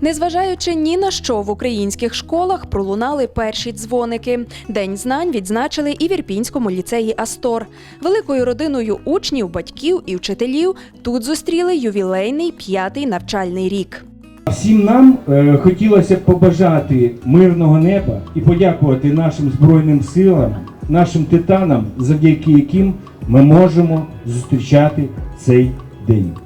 Незважаючи ні на що в українських школах пролунали перші дзвоники. День знань відзначили і в Ірпінському ліцеї Астор. Великою родиною учнів, батьків і вчителів тут зустріли ювілейний п'ятий навчальний рік. Всім нам е, хотілося б побажати мирного неба і подякувати нашим збройним силам, нашим титанам, завдяки яким ми можемо зустрічати цей день.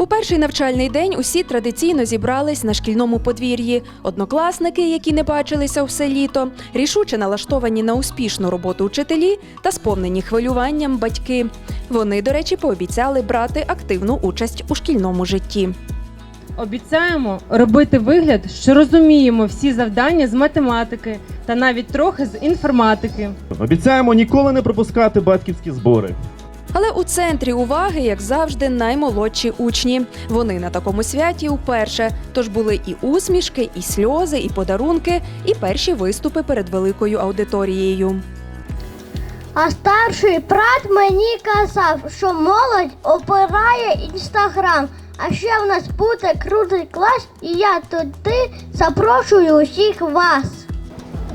У перший навчальний день усі традиційно зібрались на шкільному подвір'ї. Однокласники, які не бачилися все літо, рішуче налаштовані на успішну роботу вчителі та сповнені хвилюванням батьки. Вони, до речі, пообіцяли брати активну участь у шкільному житті. Обіцяємо робити вигляд, що розуміємо всі завдання з математики та навіть трохи з інформатики. Обіцяємо ніколи не пропускати батьківські збори. Але у центрі уваги, як завжди, наймолодші учні. Вони на такому святі вперше. Тож були і усмішки, і сльози, і подарунки, і перші виступи перед великою аудиторією. А старший брат мені казав, що молодь опирає інстаграм. А ще в нас буде крутий клас, і я туди запрошую усіх вас.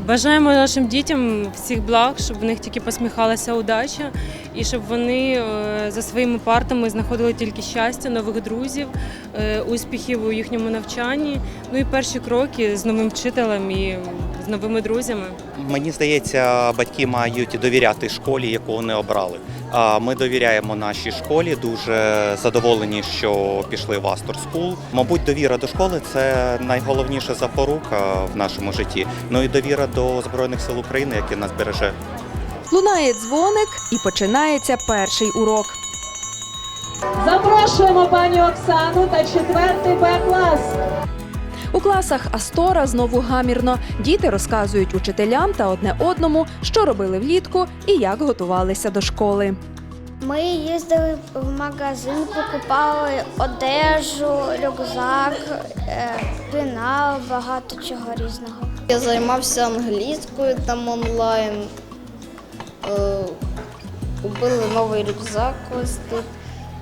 Бажаємо нашим дітям всіх благ, щоб в них тільки посміхалася удача, і щоб вони е, за своїми партами знаходили тільки щастя, нових друзів, е, успіхів у їхньому навчанні. Ну і перші кроки з новим вчителем і з новими друзями. Мені здається, батьки мають довіряти школі, яку вони обрали. А Ми довіряємо нашій школі, дуже задоволені, що пішли в Астор Скул. Мабуть, довіра до школи це найголовніша запорука в нашому житті. Ну і довіра до Збройних сил України, які нас береже. Лунає дзвоник і починається перший урок. Запрошуємо пані Оксану та четвертий Б клас. У класах Астора знову гамірно. Діти розказують учителям та одне одному, що робили влітку і як готувалися до школи. Ми їздили в магазин, покупали одежу, рюкзак, е, пенал, багато чого різного. Я займався англійською там онлайн. Е, Купили новий рюкзак ось тут.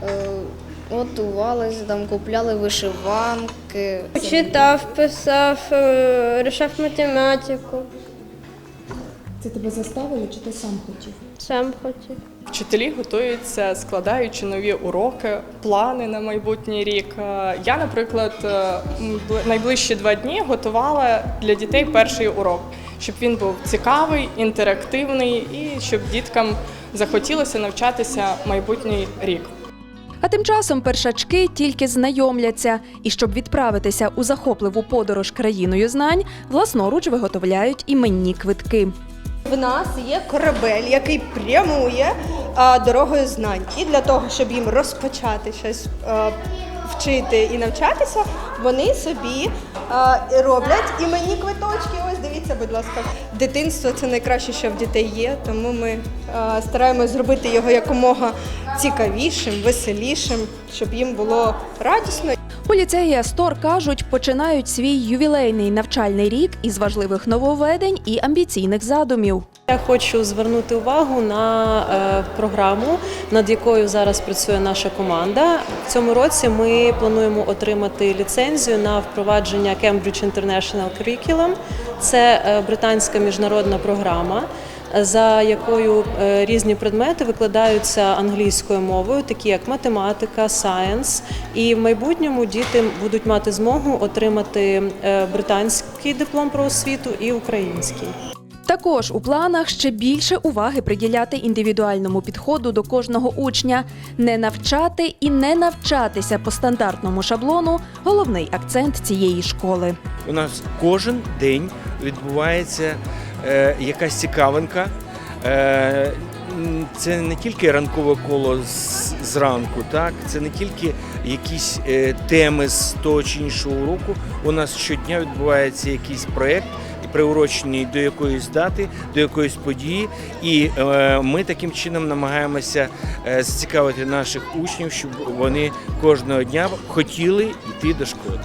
Е, Готувалися, там купляли вишиванки. Читав, писав, е, рішав математику. Це тебе заставили чи ти сам хотів? Сам хотів. Вчителі готуються, складаючи нові уроки, плани на майбутній рік. Е, Я, наприклад, е, найближчі два дні готувала для дітей перший урок, щоб він був цікавий, інтерактивний і щоб діткам захотілося навчатися майбутній рік. А тим часом першачки тільки знайомляться, і щоб відправитися у захопливу подорож країною знань, власноруч виготовляють іменні квитки. В нас є корабель, який прямує а, дорогою знань. І для того, щоб їм розпочати щось вчити і навчатися, вони собі а, роблять іменні квиточки. Ось будь ласка, дитинство це найкраще, що в дітей є. Тому ми а, стараємось зробити його якомога цікавішим, веселішим, щоб їм було радісно. У ліцеї Астор кажуть, починають свій ювілейний навчальний рік із важливих нововведень і амбіційних задумів. Я хочу звернути увагу на е, програму, над якою зараз працює наша команда. В цьому році ми плануємо отримати ліцензію на впровадження Cambridge International Curriculum. Це е, британська міжнародна програма. За якою е, різні предмети викладаються англійською мовою, такі як математика, сайенс, і в майбутньому діти будуть мати змогу отримати е, британський диплом про освіту і український. Також у планах ще більше уваги приділяти індивідуальному підходу до кожного учня, не навчати і не навчатися по стандартному шаблону головний акцент цієї школи. У нас кожен день відбувається е, якась цікавинка. Е, це не тільки ранкове коло зранку, так це не тільки якісь е, теми з того чи іншого уроку. У нас щодня відбувається якийсь проєкт, приурочений до якоїсь дати, до якоїсь події, і ми таким чином намагаємося зацікавити наших учнів, щоб вони кожного дня хотіли йти до школи.